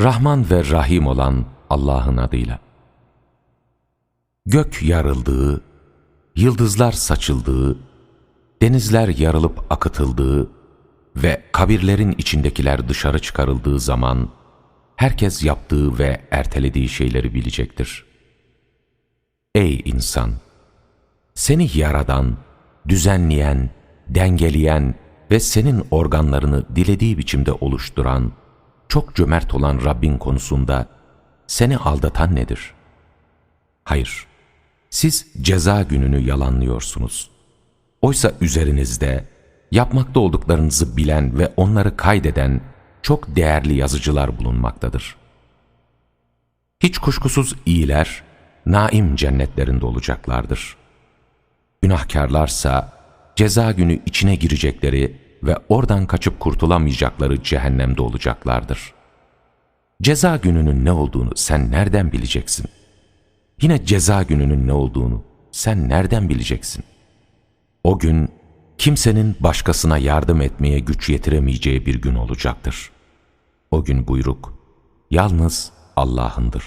Rahman ve Rahim olan Allah'ın adıyla. Gök yarıldığı, yıldızlar saçıldığı, denizler yarılıp akıtıldığı ve kabirlerin içindekiler dışarı çıkarıldığı zaman, herkes yaptığı ve ertelediği şeyleri bilecektir. Ey insan! Seni yaradan, düzenleyen, dengeleyen ve senin organlarını dilediği biçimde oluşturan, çok cömert olan Rabbin konusunda seni aldatan nedir? Hayır, siz ceza gününü yalanlıyorsunuz. Oysa üzerinizde yapmakta olduklarınızı bilen ve onları kaydeden çok değerli yazıcılar bulunmaktadır. Hiç kuşkusuz iyiler, naim cennetlerinde olacaklardır. Günahkarlarsa ceza günü içine girecekleri ve oradan kaçıp kurtulamayacakları cehennemde olacaklardır. Ceza gününün ne olduğunu sen nereden bileceksin? Yine ceza gününün ne olduğunu sen nereden bileceksin? O gün kimsenin başkasına yardım etmeye güç yetiremeyeceği bir gün olacaktır. O gün buyruk yalnız Allah'ındır.